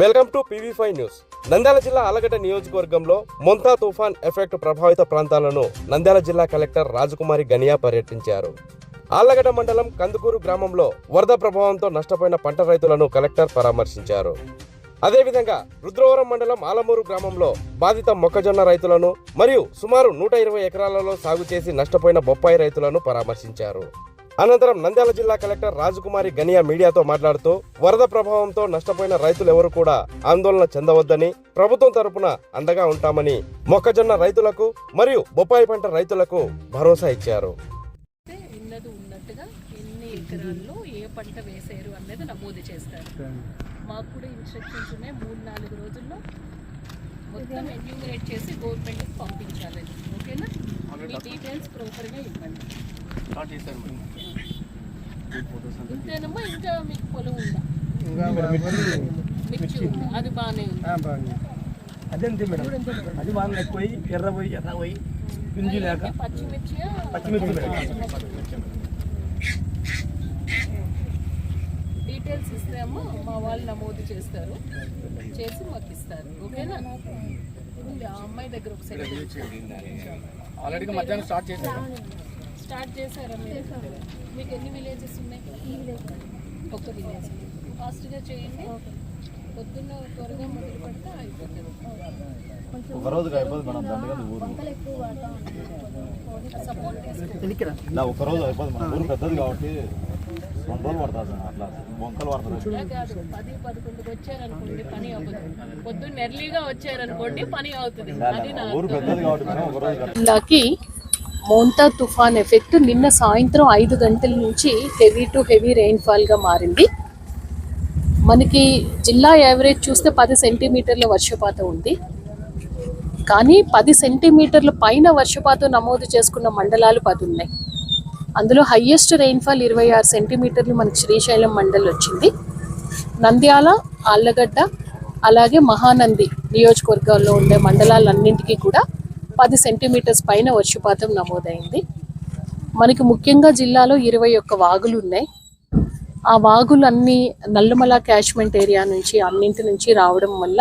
Welcome to PV five news. Nandyal జిల్లా ఆలగడ్డ నియోజకవర్గంలో మొంతా తుఫాన్ ఎఫెక్ట్ ప్రభావిత ప్రాంతాలను నంద్యాల జిల్లా కలెక్టర్ రాజకుమారి గనియా పర్యటించారు. ఆళ్ళగడ్డ మండలం కందుకూరు గ్రామంలో వరద ప్రభావంతో నష్టపోయిన పంట రైతులను కలెక్టర్ పరామర్శించారు. అదేవిధంగా రుద్రవరం మండలం ఆలమూరు గ్రామంలో బాధిత మొక్కజొన్న రైతులను మరియు సుమారు నూట ఇరవై ఎకరాలలో సాగు చేసి నష్టపోయిన బొప్పాయి రైతులను పరామర్శించారు. అనంతరం నంద్యాల జిల్లా కలెక్టర్ రాజకుమారి గనియా మీడియాతో మాట్లాడుతూ వరద ప్రభావంతో నష్టపోయిన రైతులు ఎవరు కూడా ఆందోళన చెందవద్దని ప్రభుత్వం తరపున అండగా ఉంటామని మొక్కజొన్న రైతులకు మరియు బొప్పాయి పంట రైతులకు భరోసా ఇచ్చారు. ఎకరాల్లో ఏ పంట వేసారు అనేది నమోదు చేస్తారు. మాకు కూడా ఇన్స్ట్రక్షన్స్ ఉన్నాయి. మూడు నాలుగు రోజుల్లో మొత్తం ఎన్యూమినేట్ చేసి గవర్నమెంట్కి పంపించాలని. ఓకేనా? మీ డీటెయిల్స్ ప్రాపర్గా ఇవ్వండి. ఇంతేనమ్మా ఇంకా మీకు పొలం ఉందా? మిర్చి. ఉంది. అది బాగానే ఉంది. అదేంటి మేడం. అది బాగా ఎక్కువై ఎర్ర పోయి ఎర్ర పోయి పింజు లేక. పచ్చిమిర్చి మేడం. డీటెయిల్స్ ఇస్తామో. మా వాళ్ళు నమోదు చేస్తారు. చేసి మాకు ఇస్తారు. ఓకేనా? అమ్మాయి దగ్గర ఒకసారి ఆల్రెడీ మధ్యాహ్నం స్టార్ట్ చేశారు. స్టార్ట్ చేశారా మీరు? మీకు ఎన్ని విలేజెస్ ఉన్నాయి? ఒక విలేజ్ ఫాస్ట్గా చేయండి. పొద్దున్న త్వరగా మొదలు పెడితే అయిపోతుంది. ఒక రోజుకి అయిపోతుంది మేడం దండగా ఊరు. సపోర్ట్ ఒక రోజు అయిపోతుంది మన ఊరు పెద్దది కాబట్టి రోజులు పడుతుంది అట్లా బొంకలు పడుతుంది కాదు పది పదకొండుకి వచ్చారనుకోండి పని అవ్వదు. పొద్దున్న ఎర్లీగా వచ్చారనుకోండి పని అవుతుంది. అది నా ఊరు పెద్దది కాబట్టి మేడం ఒక రోజు జిల్లాకి మోంతా తుఫాన్ ఎఫెక్ట్ నిన్న సాయంత్రం ఐదు గంటల నుంచి హెవీ టు హెవీ రెయిన్ఫాల్గా మారింది. మనకి జిల్లా యావరేజ్ చూస్తే పది సెంటీమీటర్ల వర్షపాతం ఉంది. కానీ పది సెంటీమీటర్ల పైన వర్షపాతం నమోదు చేసుకున్న మండలాలు పది ఉన్నాయి. అందులో హయ్యెస్ట్ రెయిన్ఫాల్ ఇరవై ఆరు సెంటీమీటర్లు మనకి శ్రీశైలం మండలి వచ్చింది. నంద్యాల ఆళ్ళగడ్డ అలాగే మహానంది నియోజకవర్గాల్లో ఉండే మండలాలన్నింటికీ కూడా పది సెంటీమీటర్స్ పైన వర్షపాతం నమోదైంది. మనకి ముఖ్యంగా జిల్లాలో ఇరవై ఒక్క వాగులు ఉన్నాయి. ఆ వాగులన్నీ నల్లమల క్యాచ్మెంట్ ఏరియా నుంచి అన్నింటి నుంచి రావడం వల్ల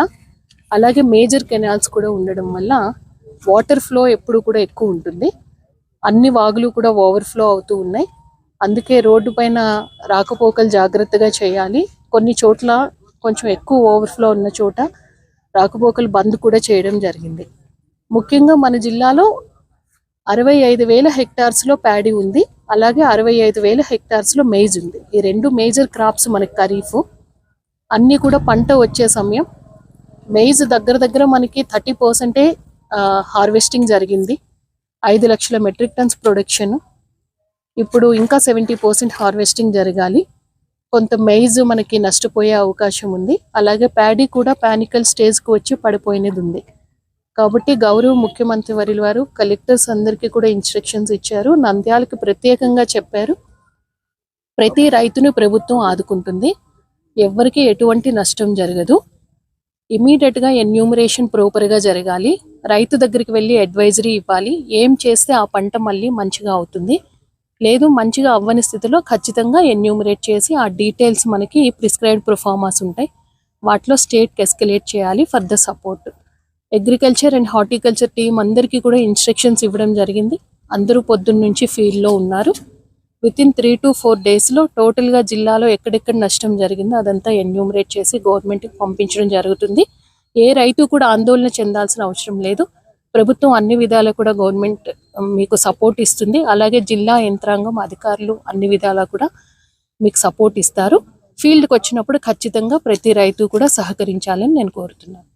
అలాగే మేజర్ కెనాల్స్ కూడా ఉండడం వల్ల వాటర్ ఫ్లో ఎప్పుడు కూడా ఎక్కువ ఉంటుంది. అన్ని వాగులు కూడా ఓవర్ఫ్లో అవుతూ ఉన్నాయి. అందుకే రోడ్డు పైన రాకపోకలు జాగ్రత్తగా చేయాలి. కొన్ని చోట్ల కొంచెం ఎక్కువ ఓవర్ఫ్లో ఉన్న చోట రాకపోకలు బంద్ కూడా చేయడం జరిగింది. ముఖ్యంగా మన జిల్లాలో అరవై ఐదు వేల హెక్టార్స్లో ప్యాడీ ఉంది. అలాగే అరవై ఐదు వేల హెక్టార్స్లో మేజ్ ఉంది. ఈ రెండు మేజర్ క్రాప్స్ మనకి ఖరీఫ్. అన్నీ కూడా పంట వచ్చే సమయం. మేజ్ దగ్గర దగ్గర మనకి థర్టీ పర్సెంటే హార్వెస్టింగ్ జరిగింది. ఐదు లక్షల మెట్రిక్ టన్స్ ప్రొడక్షన్ ఇప్పుడు ఇంకా సెవెంటీ పర్సెంట్ హార్వెస్టింగ్ జరగాలి. కొంత మెయిజ్ మనకి నష్టపోయే అవకాశం ఉంది. అలాగే ప్యాడీ కూడా పానికల్ స్టేజ్కి వచ్చి పడిపోయినది ఉంది. కాబట్టి గౌరవ ముఖ్యమంత్రి వరి వారు కలెక్టర్స్ అందరికీ కూడా ఇన్స్ట్రక్షన్స్ ఇచ్చారు. నంద్యాలకు ప్రత్యేకంగా చెప్పారు. ప్రతి రైతును ప్రభుత్వం ఆదుకుంటుంది. ఎవరికి ఎటువంటి నష్టం జరగదు. ఇమీడియట్గా ఎన్యూమరేషన్ ప్రాపర్గా జరగాలి. రైతు దగ్గరికి వెళ్ళి అడ్వైజరీ ఇవ్వాలి. ఏం చేస్తే ఆ పంట మళ్ళీ మంచిగా అవుతుంది? లేదు మంచిగా అవ్వని స్థితిలో ఖచ్చితంగా ఎన్యూమరేట్ చేసి ఆ డీటెయిల్స్ మనకి ప్రిస్క్రైబ్డ్ ప్రొఫార్మాస్ ఉంటాయి. వాటిలో స్టేట్కి ఎస్కలేట్ చేయాలి for the support. Agriculture and horticulture team అందరికీ కూడా ఇన్స్ట్రక్షన్స్ ఇవ్వడం జరిగింది. అందరూ పొద్దున్న నుంచి ఫీల్డ్లో ఉన్నారు. With in three to four డేస్లో టోటల్గా జిల్లాలో ఎక్కడెక్కడ నష్టం జరిగిందో అదంతా ఎన్యూమరేట్ చేసి గవర్నమెంట్కి పంపించడం జరుగుతుంది. ఏ రైతు కూడా ఆందోళన చెందాల్సిన అవసరం లేదు. ప్రభుత్వం అన్ని విధాలా కూడా గవర్నమెంట్ మీకు సపోర్ట్ ఇస్తుంది. అలాగే జిల్లా యంత్రాంగం అధికారులు అన్ని విధాలా కూడా మీకు సపోర్ట్ ఇస్తారు. ఫీల్డ్కి వచ్చినప్పుడు ఖచ్చితంగా ప్రతి రైతు కూడా సహకరించాలని నేను కోరుతున్నాను.